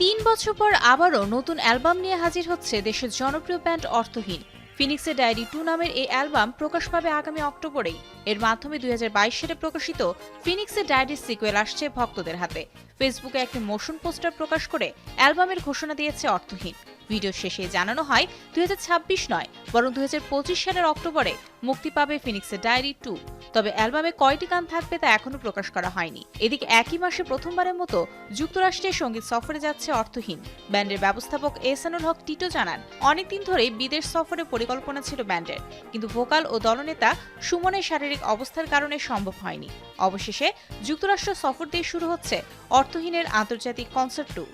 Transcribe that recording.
তিন বছর পর আবারও নতুন অ্যালবাম নিয়ে হাজির হচ্ছে দেশের জনপ্রিয় ব্যান্ড অর্থহীন। ফিনিক্সের ডায়েরি টু নামের এই অ্যালবাম প্রকাশ পাবে আগামী অক্টোবরেই। এর মাধ্যমে দুই হাজার বাইশ সালে প্রকাশিত ফিনিক্সের ডায়েরির সিকুয়েল আসছে ভক্তদের হাতে। ফেসবুকে একটি মোশন পোস্টার প্রকাশ করে অ্যালবামের ঘোষণা দিয়েছে অর্থহীন। ভিডিও শেষে জানানো হয়, দুই নয়, বরং দুই হাজার পঁচিশ সালের অক্টোবরে মুক্তি পাবে ফিনিক্সের ডায়েরি টু। তবে অ্যালবামে কয়টি গান থাকবে তা এখনও প্রকাশ করা হয়নি। এদিকে একই মাসে প্রথমবারের মতো যুক্তরাষ্ট্রের সংগীত সফরে যাচ্ছে অর্থহীন। ব্যান্ডের ব্যবস্থাপক এহসানুল হক টিটো জানান, অনেকদিন ধরেই বিদেশ সফরের পরিকল্পনা ছিল ব্যান্ডের, কিন্তু ভোকাল ও দলনেতা সুমনের শারীরিক অবস্থার কারণে সম্ভব হয়নি। অবশেষে যুক্তরাষ্ট্র সফর দিয়ে শুরু হচ্ছে অর্থহীনের আন্তর্জাতিক কনসার্ট ট্যুর